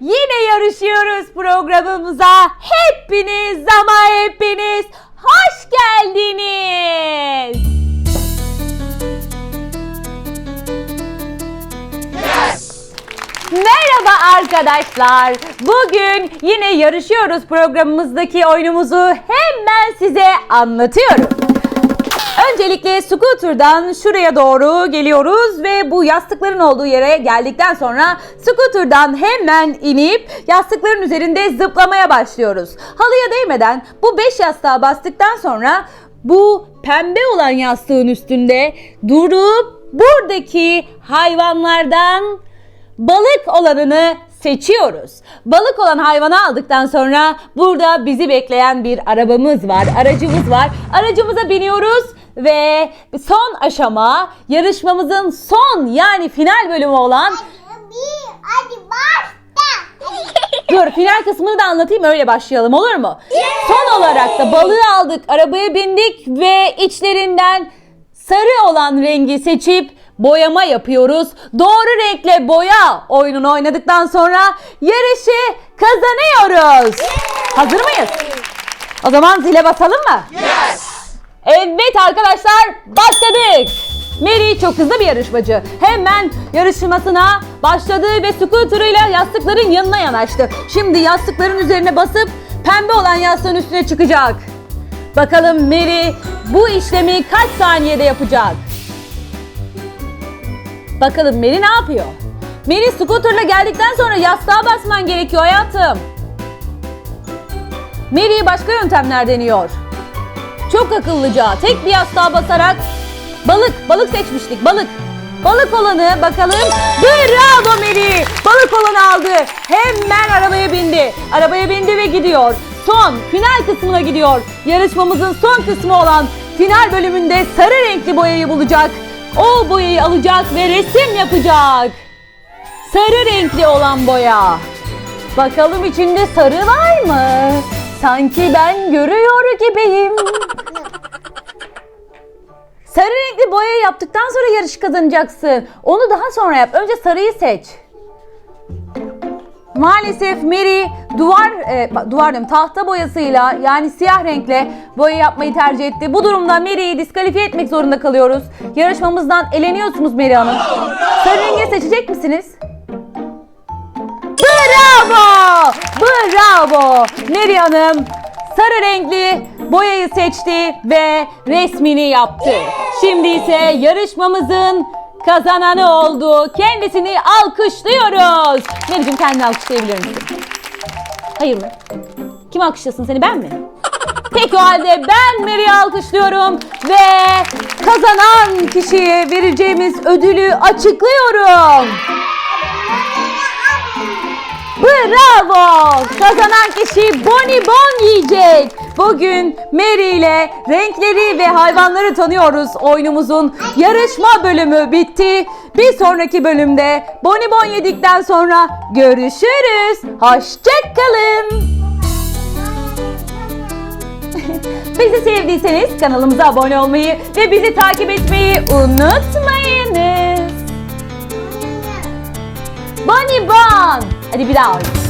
Yine yarışıyoruz programımıza. Hepiniz ama hepiniz hoş geldiniz. Merhaba arkadaşlar. Bugün yine yarışıyoruz programımızdaki oyunumuzu hemen size anlatıyorum. Öncelikle scooter'dan şuraya doğru geliyoruz ve bu yastıkların olduğu yere geldikten sonra scooter'dan hemen inip yastıkların üzerinde zıplamaya başlıyoruz. Halıya değmeden bu 5 yastığa bastıktan sonra bu pembe olan yastığın üstünde durup buradaki hayvanlardan balık olanını seçiyoruz. Balık olan hayvanı aldıktan sonra burada bizi bekleyen bir arabamız var, aracımız var. Aracımıza biniyoruz ve son aşama yarışmamızın son yani final bölümü olan Bir, hadi başla. Dur final kısmını da anlatayım öyle başlayalım olur mu? Son olarak da balığı aldık, arabaya bindik ve içlerinden sarı olan rengi seçip boyama yapıyoruz. Doğru renkle boya oyununu oynadıktan sonra yarışı kazanıyoruz. Hazır mıyız? O zaman zile basalım mı? Evet arkadaşlar başladık. Mary çok hızlı bir yarışmacı. Hemen yarışmasına başladı ve scooter'ıyla yastıkların yanına yanaştı. Şimdi yastıkların üzerine basıp pembe olan yastığın üstüne çıkacak. Bakalım Mary bu işlemi kaç saniyede yapacak? Bakalım Mary ne yapıyor? Mary scooter'la geldikten sonra yastığa basman gerekiyor hayatım. Mary başka yöntemler deniyor. Çok akıllıca tek bir yastığa basarak balık balık seçmiştik balık. Balık olanı bakalım. Bravo Meri. Balık olanı aldı. Hemen arabaya bindi. Arabaya bindi ve gidiyor. Son final kısmına gidiyor. Yarışmamızın son kısmı olan final bölümünde sarı renkli boyayı bulacak. O boyayı alacak ve resim yapacak. Sarı renkli olan boya. Bakalım içinde sarı var mı? Sanki ben görüyor gibiyim. Sarı renkli boyayı yaptıktan sonra yarış kazanacaksın. Onu daha sonra yap. Önce sarıyı seç. Maalesef Mary duvar e, duvar diyorum tahta boyasıyla yani siyah renkle boya yapmayı tercih etti. Bu durumda Mary'i diskalifiye etmek zorunda kalıyoruz. Yarışmamızdan eleniyorsunuz Mary Hanım. Sarı rengi seçecek misiniz? Bravo! Mary Hanım sarı renkli boyayı seçti ve resmini yaptı. Şimdi ise yarışmamızın kazananı oldu. Kendisini alkışlıyoruz. Mary'cim kendini alkışlayabilir misin? Hayır mı? Kim alkışlasın seni ben mi? Peki o halde ben Mary'i alkışlıyorum ve kazanan kişiye vereceğimiz ödülü açıklıyorum. Bravo! Kazanan kişi bonibon yiyecek. Bugün Mary ile renkleri ve hayvanları tanıyoruz. Oyunumuzun yarışma bölümü bitti. Bir sonraki bölümde bonibon yedikten sonra görüşürüz. Hoşçakalın. Bizi sevdiyseniz kanalımıza abone olmayı ve bizi takip etmeyi unutmayınız. Bonibon.